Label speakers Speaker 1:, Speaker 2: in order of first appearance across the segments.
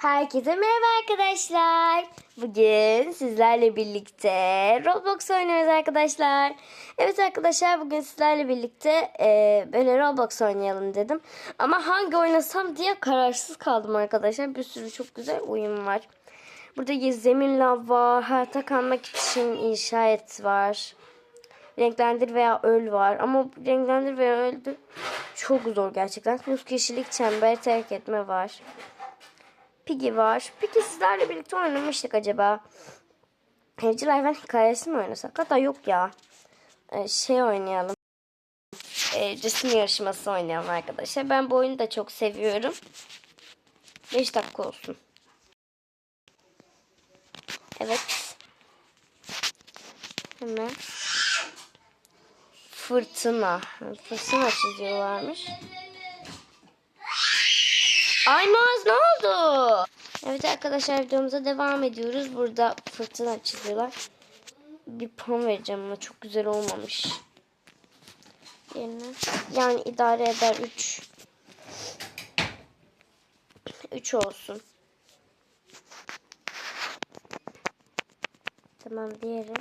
Speaker 1: Herkese merhaba arkadaşlar. Bugün sizlerle birlikte Roblox oynuyoruz arkadaşlar. Evet arkadaşlar bugün sizlerle birlikte e, böyle Roblox oynayalım dedim. Ama hangi oynasam diye kararsız kaldım arkadaşlar. Bir sürü çok güzel oyun var. Burada zemin lav var. Hayata kalmak için inşa et var. Renklendir veya öl var. Ama renklendir veya öldür çok zor gerçekten. Yüz kişilik çember terk etme var. Piggy var. Piggy sizlerle birlikte oynamıştık acaba. Evcil hayvan hikayesi mi oynasak? Hatta yok ya. Ee, şey oynayalım. Ee, resim yarışması oynayalım arkadaşlar. Ben bu oyunu da çok seviyorum. 5 dakika olsun. Evet. Hemen. Fırtına. Fırtına çiziyorlarmış. Ay Maz ne oldu? Evet arkadaşlar videomuza devam ediyoruz. Burada fırtına çiziyorlar. Bir puan vereceğim ama çok güzel olmamış. Yerine. Yani idare eder 3. 3 olsun. Tamam diğeri.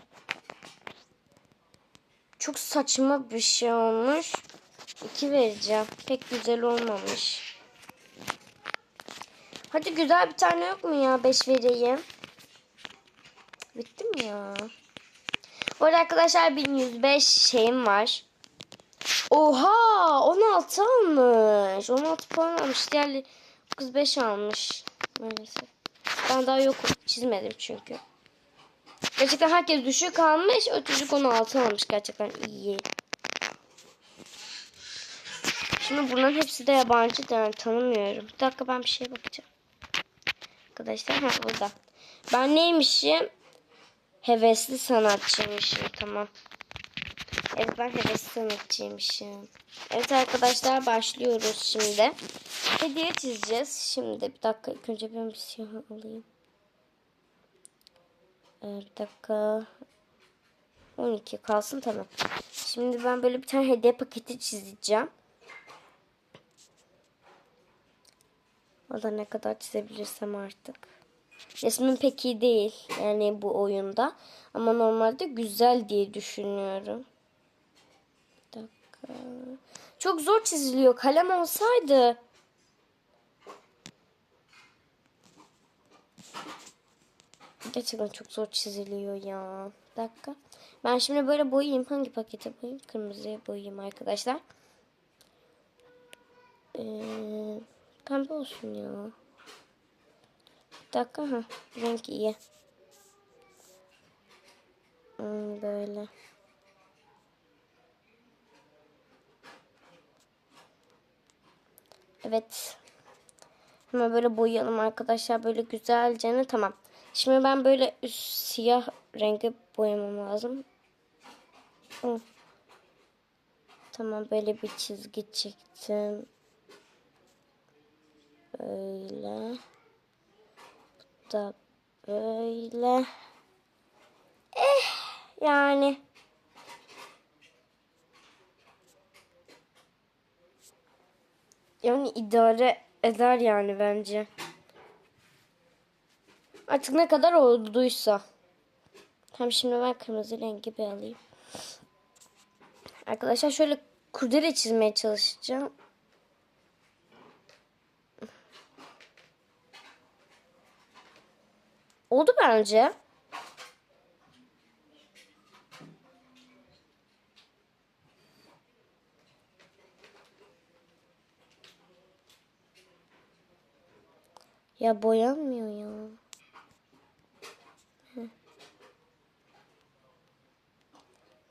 Speaker 1: Çok saçma bir şey olmuş. 2 vereceğim. Pek güzel olmamış. Hadi güzel bir tane yok mu ya? 5 vereyim. Bitti mi ya? Bu arada arkadaşlar 1105 şeyim var. Oha 16 almış. 16 puan almış. Diğerleri kız 5 almış. Maalesef. Ben daha yok çizmedim çünkü. Gerçekten herkes düşük almış. Çocuk 16 almış. Gerçekten iyi. Şimdi bunların hepsi de yabancı yani tanımıyorum. Bir dakika ben bir şeye bakacağım. Arkadaşlar ha burada. Ben neymişim? Hevesli sanatçıymışım tamam. Evet ben hevesli sanatçıymışım. Evet arkadaşlar başlıyoruz şimdi. Hediye çizeceğiz. Şimdi bir dakika ilk önce ben bir siyah alayım. Ee, bir dakika. 12 kalsın tamam. Şimdi ben böyle bir tane hediye paketi çizeceğim. Da ne kadar çizebilirsem artık. Resmim pek iyi değil yani bu oyunda. Ama normalde güzel diye düşünüyorum. Bir dakika. Çok zor çiziliyor. Kalem olsaydı. Gerçekten çok zor çiziliyor ya. Bir dakika. Ben şimdi böyle boyayayım. Hangi pakete boyayayım? Kırmızıya boyayayım arkadaşlar. Eee... Pembe olsun ya. Bir dakika ha. Renk iyi. Hmm, böyle. Evet. Hemen böyle boyayalım arkadaşlar. Böyle güzelce. Tamam. Şimdi ben böyle üst siyah rengi boyamam lazım. Hı. Tamam böyle bir çizgi çektim. Böyle. Bu da böyle. Eh yani. Yani idare eder yani bence. Artık ne kadar olduysa. Tam şimdi ben kırmızı rengi bir alayım. Arkadaşlar şöyle kurdele çizmeye çalışacağım. Oldu bence. Ya boyanmıyor ya.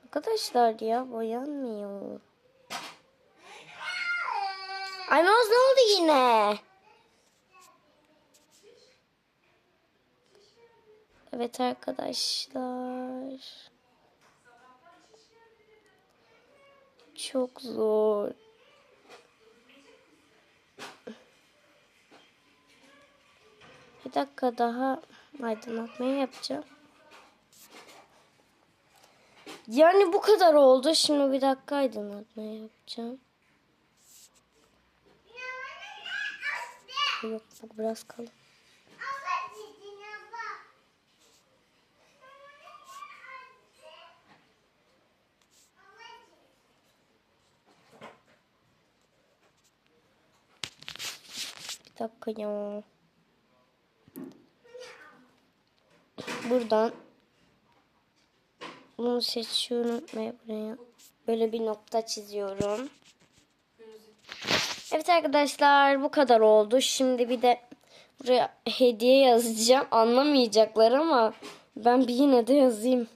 Speaker 1: Arkadaşlar ya boyanmıyor. Ay ne oldu yine? Evet arkadaşlar. Çok zor. Bir dakika daha aydınlatmayı yapacağım. Yani bu kadar oldu. Şimdi bir dakika aydınlatmayı yapacağım. Yok biraz kalın. Bir dakika ya. Buradan bunu seçiyorum ve buraya böyle bir nokta çiziyorum. Evet arkadaşlar bu kadar oldu. Şimdi bir de buraya hediye yazacağım. Anlamayacaklar ama ben bir yine de yazayım.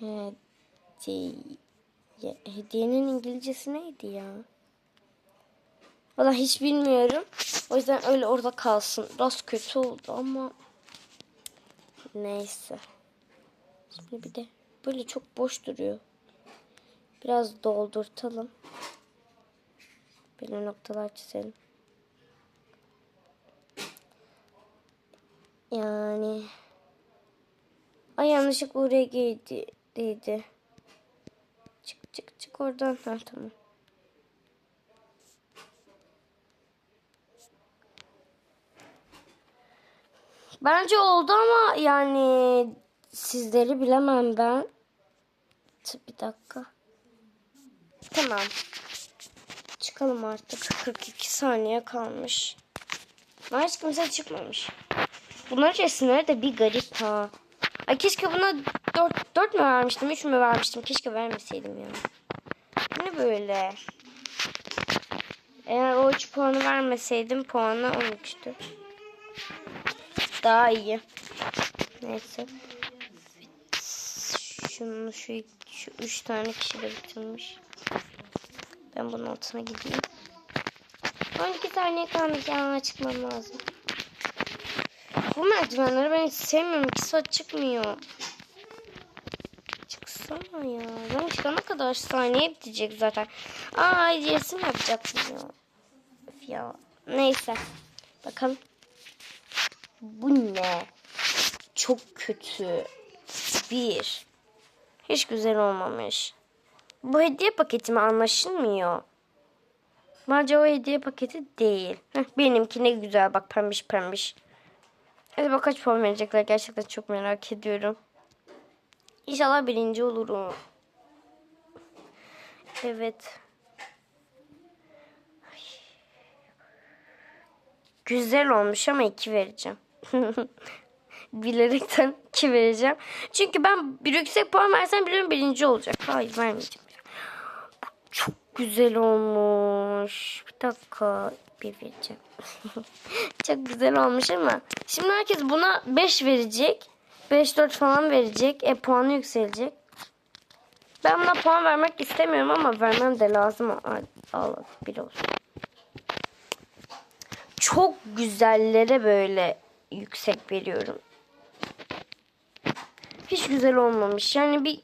Speaker 1: Hediye. Hediyenin İngilizcesi neydi ya? Valla hiç bilmiyorum. O yüzden öyle orada kalsın. Biraz kötü oldu ama neyse. Şimdi bir de böyle çok boş duruyor. Biraz doldurtalım. Böyle noktalar çizelim. Yani Ay yanlışlıkla oraya girdi. Değdi. Çık çık çık oradan. Ha tamam. Bence oldu ama yani sizleri bilemem ben. Bir dakika. Tamam. Çıkalım artık. 42 saniye kalmış. Hiç kimse çıkmamış. Bunların resimleri de bir garip ha. Ay keşke buna 4, 4 mü vermiştim 3 mü vermiştim. Keşke vermeseydim ya. Ne böyle? Eğer o 3 puanı vermeseydim puanı 13'tü. Daha iyi. Neyse. Şunu şu, şu üç tane kişi de bitirmiş. Ben bunun altına gideyim. 12 saniye kalmış ya çıkmam lazım. Bu merdivenleri ben hiç sevmiyorum. 2 saat çıkmıyor. Çıksana ya. Ben çıkana kadar saniye bitecek zaten. Aa resim yapacaktım ya. Öf ya. Neyse. Bakalım. Bu ne? Çok kötü. Bir. Hiç güzel olmamış. Bu hediye paketi mi anlaşılmıyor. Bence o hediye paketi değil. Heh, benimki ne güzel bak pembiş pembiş. Acaba kaç puan verecekler gerçekten çok merak ediyorum. İnşallah birinci olurum. Evet. Ay. Güzel olmuş ama iki vereceğim. Bilerekten iki vereceğim. Çünkü ben bir yüksek puan versem biliyorum birinci olacak. Hayır vermeyeceğim. Çok güzel olmuş. Bir dakika bir vereceğim. çok güzel olmuş ama şimdi herkes buna 5 verecek. 5-4 falan verecek. E puanı yükselecek. Ben buna puan vermek istemiyorum ama vermem de lazım. Al, al bir olsun. Çok güzellere böyle yüksek veriyorum. Hiç güzel olmamış. Yani bir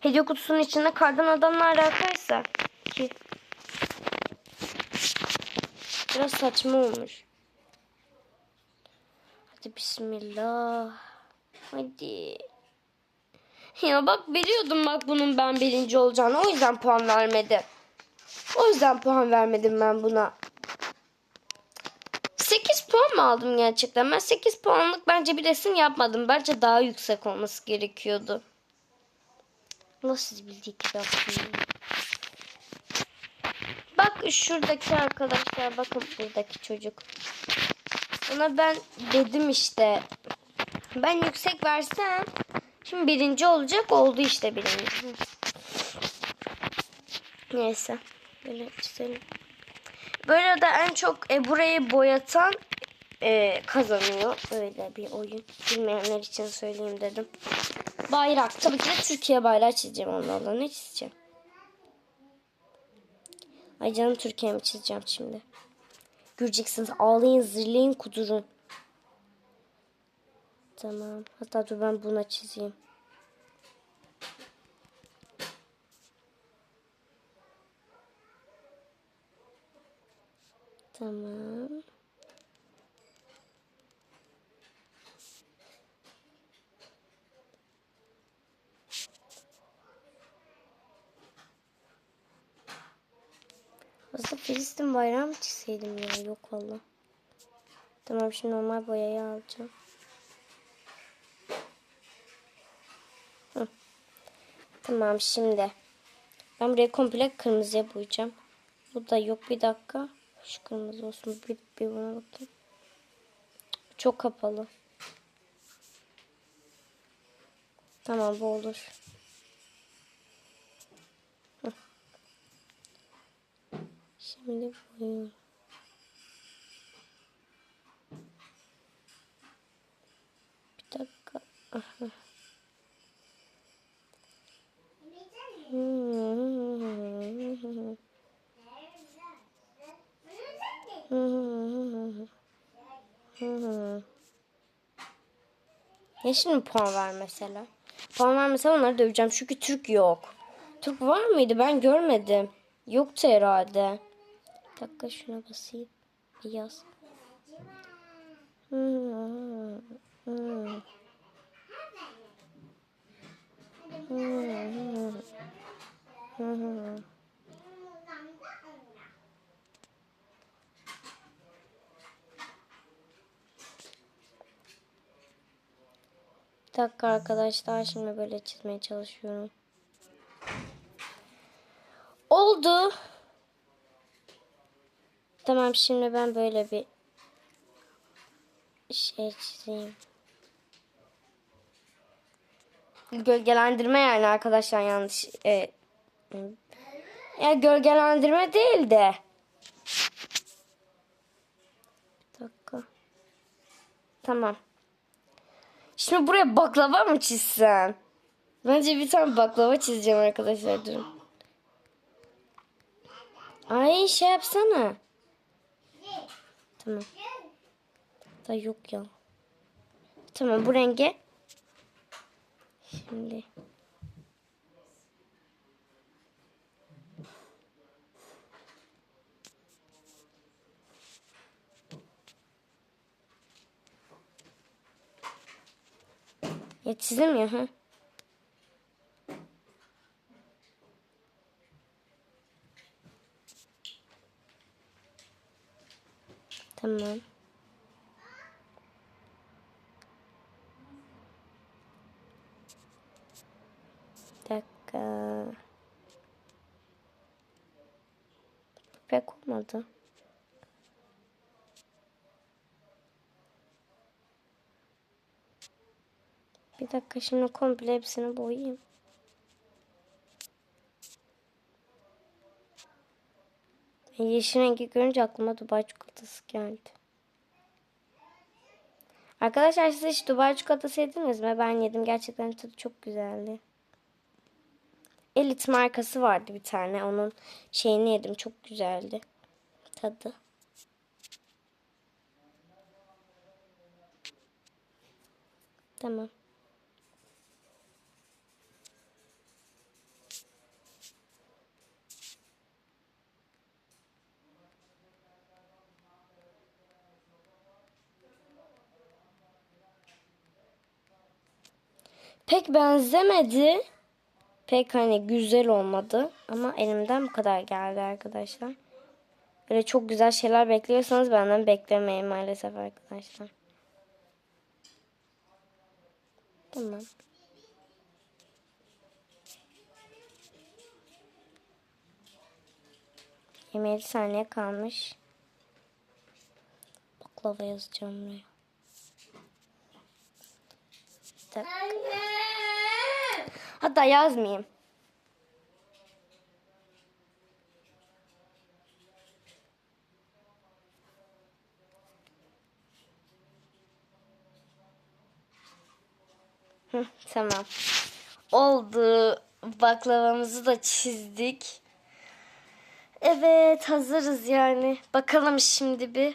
Speaker 1: hediye kutusunun içinde kardan adamla alakaysa ki biraz saçma olmuş. Hadi bismillah. Hadi. Ya bak biliyordum bak bunun ben birinci olacağını. O yüzden puan vermedim. O yüzden puan vermedim ben buna. 8 puan mı aldım gerçekten? Ben 8 puanlık bence bir resim yapmadım. Bence daha yüksek olması gerekiyordu. Allah siz bildiği gibi. Bak şuradaki arkadaşlar bakın buradaki çocuk. Ona ben dedim işte. Ben yüksek versem şimdi birinci olacak oldu işte birinci. Neyse. Böyle çizelim. Böyle de en çok e, burayı boyatan e, kazanıyor. Öyle bir oyun. Bilmeyenler için söyleyeyim dedim. Bayrak. Tabii ki de Türkiye bayrağı çizeceğim onlarla. Ne çizeceğim? Ay canım Türkiye'mi çizeceğim şimdi. Göreceksiniz. Ağlayın, zırlayın, kudurun. Tamam. Hatta dur ben buna çizeyim. Tamam. Filistin bayrağı mı çizseydim ya? Yok valla. Tamam şimdi normal boyayı alacağım. Tamam şimdi. Ben burayı komple kırmızıya boyayacağım. Bu da yok bir dakika. Şu kırmızı olsun. Bir, bir buna bakayım. Çok kapalı. Tamam bu olur. Şimdi boyayayım. Bir dakika. Aha. Ya şimdi puan ver mesela. Puan vermese onları döveceğim çünkü Türk yok. Türk var mıydı ben görmedim. Yoktu herhalde. Bir dakika şuna basayım. Bir yaz. Bir dakika arkadaşlar şimdi böyle çizmeye çalışıyorum. Oldu. Tamam şimdi ben böyle bir şey çizeyim. Gölgelendirme yani arkadaşlar yanlış. E, ya gölgelendirme değil de. Bir dakika. Tamam. Şimdi buraya baklava mı çizsem? Bence bir tane baklava çizeceğim arkadaşlar durun. Ay şey yapsana. Tamam. Da yok ya. Tamam bu renge. Şimdi. Ya çizim ya ha. Tamam. Dakika. Pek olmadı. Bir dakika şimdi komple hepsini boyayayım. Yeşil rengi görünce aklıma Dubai çikolatası geldi. Arkadaşlar siz hiç Dubai çikolatası yediniz mi? Ben yedim. Gerçekten tadı çok güzeldi. Elit markası vardı bir tane. Onun şeyini yedim. Çok güzeldi. Tadı. Tamam. Pek benzemedi. Pek hani güzel olmadı. Ama elimden bu kadar geldi arkadaşlar. Böyle çok güzel şeyler bekliyorsanız benden beklemeyin maalesef arkadaşlar. Tamam. Yirmi saniye kalmış. Baklava yazacağım buraya. Bir. Hatta yazmayayım. Tamam. Oldu. Baklavamızı da çizdik. Evet hazırız yani. Bakalım şimdi bir.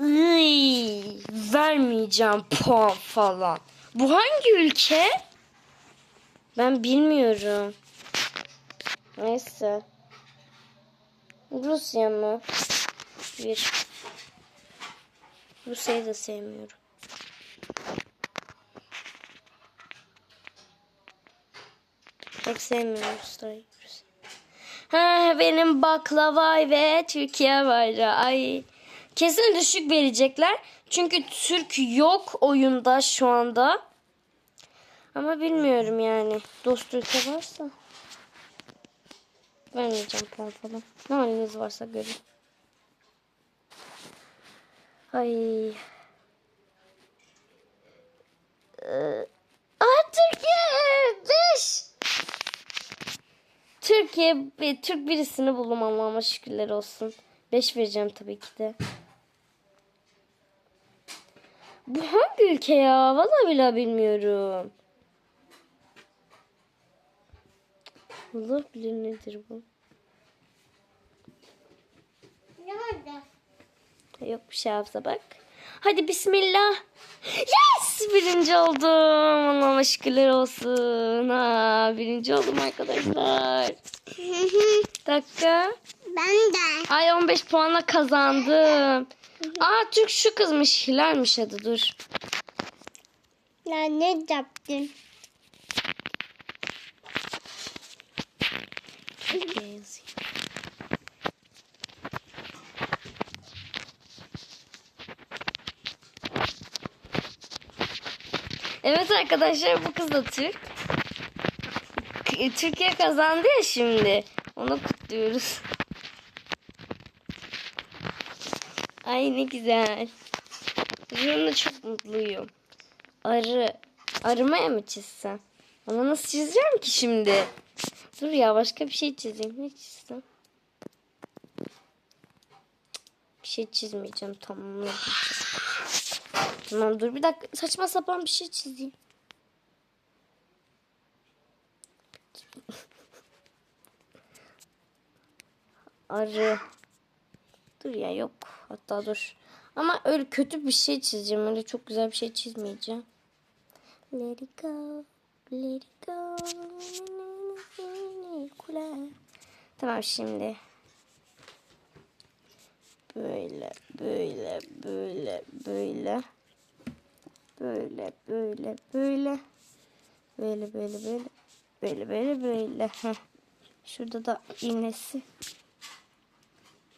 Speaker 1: Iy, vermeyeceğim puan falan. Bu hangi ülke? Ben bilmiyorum. Neyse. Rusya mı? Bir. Rusya'yı da sevmiyorum. Pek sevmiyorum Rusya'yı. Ha, benim baklava ve Türkiye bayrağı. Ay. Kesin düşük verecekler. Çünkü Türk yok oyunda şu anda. Ama bilmiyorum yani. Dost ülke varsa. Vermeyeceğim puan falan. Ne haliniz varsa görün. Ay. Ee, Aa, Türkiye 5. Türkiye Türk birisini buldum Allah'ıma şükürler olsun. 5 vereceğim tabii ki de. Bu hangi ülke ya? Vallahi bile bilmiyorum. Allah bilir nedir bu.
Speaker 2: Nerede?
Speaker 1: Yok bir şey hafıza bak. Hadi bismillah. Yes! Birinci oldum. Allah'ıma şükürler olsun. Ha, birinci oldum arkadaşlar. Dakika.
Speaker 2: ben de.
Speaker 1: Ay 15 puanla kazandım. Aa Türk şu kızmış. Hilal'miş adı dur.
Speaker 2: Ya ne yaptın?
Speaker 1: Türkiye yazayım. Evet arkadaşlar bu kız da Türk. Türkiye kazandı ya şimdi. Onu kutluyoruz. Ay ne güzel. Bununla çok mutluyum. Arı. Arımaya mı çizsem? Ama nasıl çizeceğim ki şimdi? Dur ya başka bir şey çizeyim. Ne çizsem? Bir şey çizmeyeceğim. Tamam. Tamam dur bir dakika. Saçma sapan bir şey çizeyim. Arı. Dur ya yok. Hatta dur. Ama öyle kötü bir şey çizeceğim. Öyle çok güzel bir şey çizmeyeceğim. Let it go. Let it go. Tamam şimdi. Böyle, böyle, böyle, böyle. Böyle, böyle, böyle. Böyle, böyle, böyle. Böyle, böyle, böyle. Heh. Şurada da iğnesi.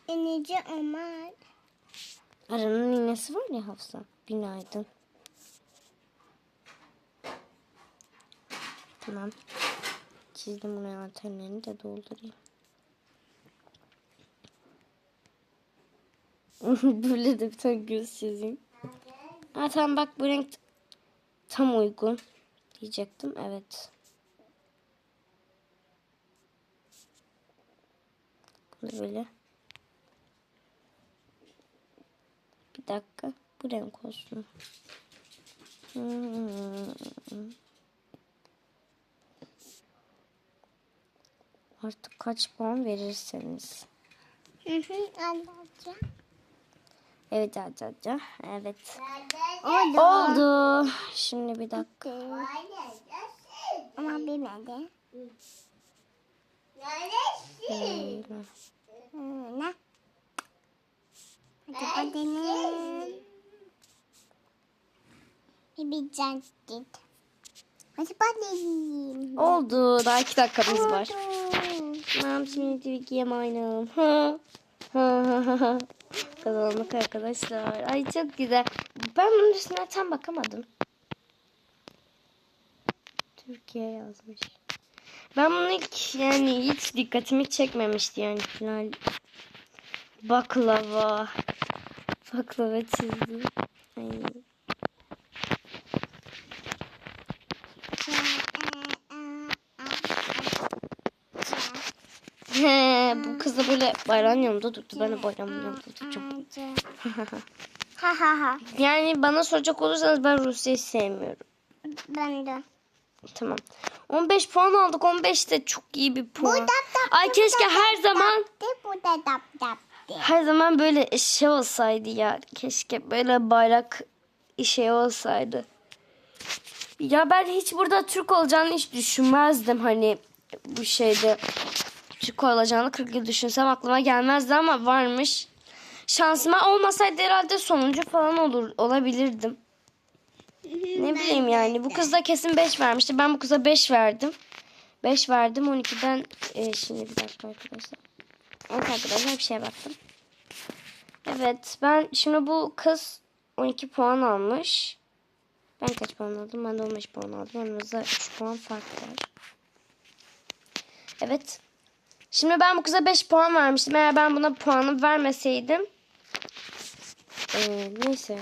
Speaker 2: Enici Ömer.
Speaker 1: Aranın iğnesi var ya Hafsa. Günaydın. Tamam. Çizdim buraya antenlerini de doldurayım. Böyle de bir tane göz çizeyim. Ha tamam bak bu renk tam uygun diyecektim. Evet. Bunu böyle. Bir dakika. Bu renk olsun. Hmm. Artık kaç puan verirseniz.
Speaker 2: Hı hı anlatacağım.
Speaker 1: Evet Caca. Evet.
Speaker 2: Oldu.
Speaker 1: Oldu. Şimdi bir dakika.
Speaker 2: Ama bilmedi. Hı, ne? Hadi bakalım. Bir can git. Hadi bakalım.
Speaker 1: Oldu. Daha iki dakikamız var. Tamam şimdi oynayalım. Ha. Ha, ha, ha, ha. Kazandık arkadaşlar. Ay çok güzel. Ben bunun üstüne tam bakamadım. Türkiye yazmış. Ben bunu ilk yani hiç dikkatimi çekmemişti yani final. Baklava. Baklava çizdim. Ay. Böyle bayrağın yanında durdu. Ben de bayrağın yanında duracağım.
Speaker 2: Ha ha ha.
Speaker 1: Yani bana soracak olursanız ben Rusya'yı sevmiyorum.
Speaker 2: Ben de.
Speaker 1: Tamam. 15 puan aldık. 15 de çok iyi bir puan. Ay keşke her zaman
Speaker 2: De da de.
Speaker 1: her zaman böyle şey olsaydı ya. Keşke böyle bayrak şey olsaydı. Ya ben hiç burada Türk olacağını hiç düşünmezdim hani bu şeyde. Türk olacağını 40 yıl düşünsem aklıma gelmezdi ama varmış. Şansıma olmasaydı herhalde sonuncu falan olur olabilirdim. Ne bileyim yani. Bu kız da kesin 5 vermişti. Ben bu kıza 5 verdim. 5 verdim. 12'den e, şimdi bir dakika arkadaşlar. Evet arkadaşlar bir şeye baktım. Evet ben şimdi bu kız 12 puan almış. Ben kaç puan aldım? Ben de 15 puan aldım. Aramızda 3 puan fark var. Evet. Şimdi ben bu kıza 5 puan vermiştim. Eğer ben buna puanı vermeseydim. Ee, neyse.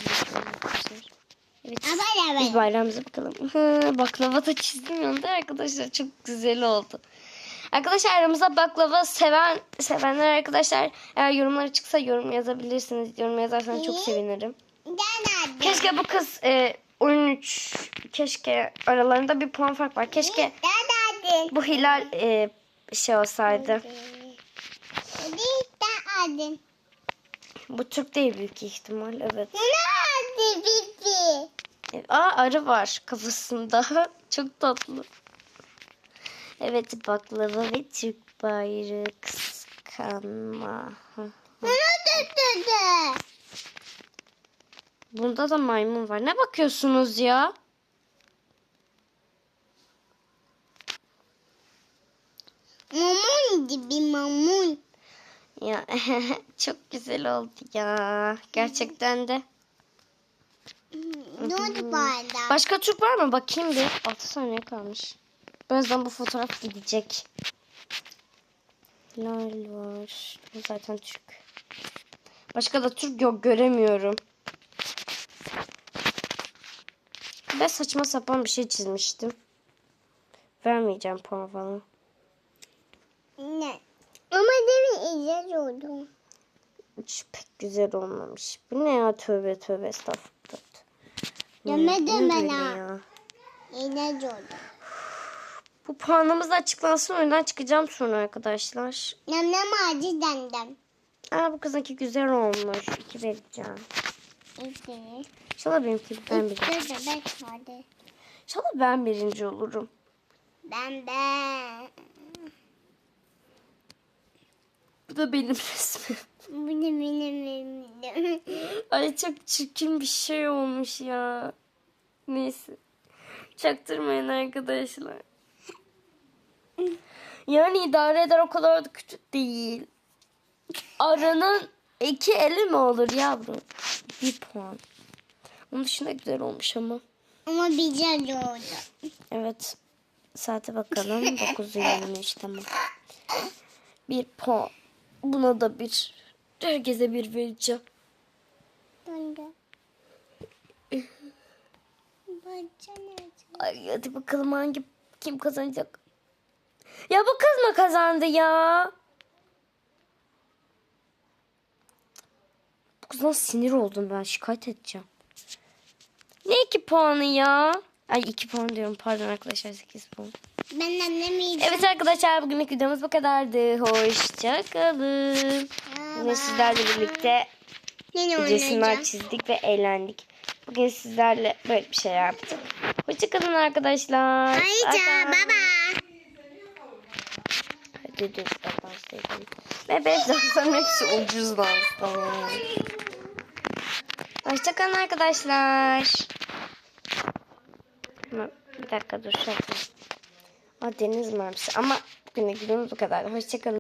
Speaker 1: Evet. Biz bayrağımıza bakalım. Hı, baklava da çizdim yanında arkadaşlar. Çok güzel oldu. Arkadaşlar aramızda baklava seven sevenler arkadaşlar eğer yorumlara çıksa yorum yazabilirsiniz. Yorum yazarsanız çok sevinirim. Keşke bu kız e, 13 keşke aralarında bir puan fark var. Keşke bu Hilal e, şey olsaydı. Bu Türk değil büyük ihtimal. Evet. E, Aa arı var kafasında. Çok tatlı. Evet baklava ve Türk bayrağı kıskanma. Bunda da maymun var. Ne bakıyorsunuz ya?
Speaker 2: Mamun gibi mamun.
Speaker 1: Ya çok güzel oldu ya. Gerçekten de.
Speaker 2: Ne oldu bardak?
Speaker 1: Başka Türk var mı? Bakayım bir. 6 saniye kalmış. Birazdan bu fotoğraf gidecek. Lal var. Bu zaten Türk. Başka da Türk yok göremiyorum. Ben saçma sapan bir şey çizmiştim. Vermeyeceğim puan falan.
Speaker 2: Ne? Ama iyice oldu.
Speaker 1: Hiç pek güzel olmamış. Bu ne ya tövbe tövbe estağfurullah.
Speaker 2: Deme deme la. İyice oldu.
Speaker 1: Bu puanımız açıklansın oyundan çıkacağım sonra arkadaşlar.
Speaker 2: Nem nem acı dendim.
Speaker 1: Aa bu kızınki güzel olmuş. İki vereceğim.
Speaker 2: İşte.
Speaker 1: İnşallah benimki ben birinci.
Speaker 2: İşte bebek hadi.
Speaker 1: İnşallah ben birinci olurum.
Speaker 2: Ben ben.
Speaker 1: Bu da benim resmim.
Speaker 2: Bu da benim elimde.
Speaker 1: Ay çok çirkin bir şey olmuş ya. Neyse. Çaktırmayın arkadaşlar. Yani idare eder o kadar da kötü değil. Arının iki eli mi olur yavrum? Bir puan. Onun dışında güzel olmuş ama.
Speaker 2: Ama güzel oldu.
Speaker 1: Evet. Saate bakalım. 9.23 tamam. Bir puan. Buna da bir. Herkese bir vereceğim.
Speaker 2: Döndü. Bacana.
Speaker 1: Ay hadi bakalım hangi kim kazanacak. Ya bu kız mı kazandı ya? Bu kızdan sinir oldum ben şikayet edeceğim. Ne iki puanı ya? Ay iki puan diyorum pardon arkadaşlar sekiz puan.
Speaker 2: Ben annemiydim.
Speaker 1: Evet arkadaşlar bugünlük videomuz bu kadardı. Hoşçakalın. Bugün sizlerle birlikte resimler çizdik ve eğlendik. Bugün sizlerle böyle bir şey yaptık. Hoşçakalın arkadaşlar. Bye.
Speaker 2: baba.
Speaker 1: Hadi dur başlayalım. Ve ben zaten hepsi ucuz danslar. Hoşçakalın arkadaşlar. Bir dakika dur şöyle. Deniz mermisi ama bugün videomuz bu kadar. Hoşçakalın.